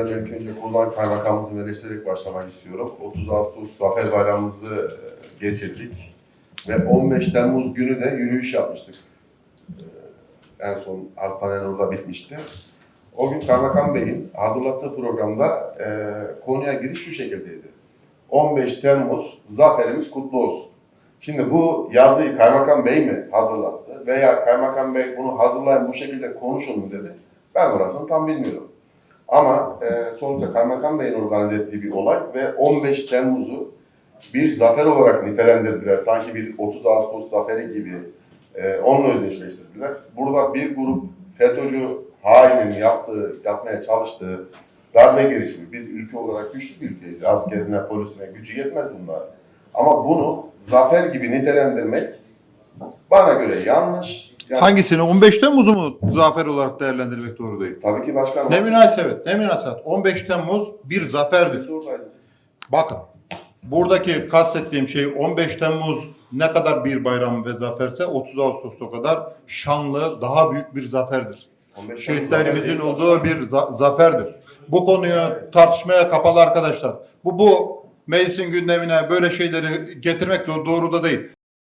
İlk önce Kullan Kaymakamımızı eleştirerek başlamak istiyorum. 30 Ağustos Zafer Bayramımızı e, geçirdik. Ve 15 Temmuz günü de yürüyüş yapmıştık. E, En son hastanenin orada bitmişti. O gün Kaymakam Bey'in hazırlattığı programda e, konuya giriş şu şekildeydi. 15 Temmuz zaferimiz kutlu olsun. Şimdi bu yazıyı Kaymakam Bey mi hazırlattı veya Kaymakam Bey bunu hazırlayın bu şekilde konuşun mu dedi. Ben orasını tam bilmiyorum. Ama e, sonuçta Kaymakam Bey'in organize ettiği bir olay ve 15 Temmuz'u bir zafer olarak nitelendirdiler. Sanki bir 30 Ağustos zaferi gibi e, onunla özdeşleştirdiler. Burada bir grup FETÖ'cü hainin yaptığı, yapmaya çalıştığı darbe girişimi. Biz ülke olarak güçlü bir ülkeyiz. Askerine, polisine gücü yetmez bunlar. Ama bunu zafer gibi nitelendirmek bana göre yanlış. Yani, Hangisini? 15 Temmuz'u mu zafer olarak değerlendirmek doğru değil? Tabii ki başkanım. Ne münasebet, ne münasebet. 15 Temmuz bir zaferdir. Bakın, buradaki kastettiğim şey 15 Temmuz ne kadar bir bayram ve zaferse 30 Ağustos'a kadar şanlı, daha büyük bir zaferdir. 15 Temmuz Şehitlerimizin olduğu bir za- zaferdir. Bu konuyu tartışmaya kapalı arkadaşlar. Bu bu meclisin gündemine böyle şeyleri getirmek de doğru da değil.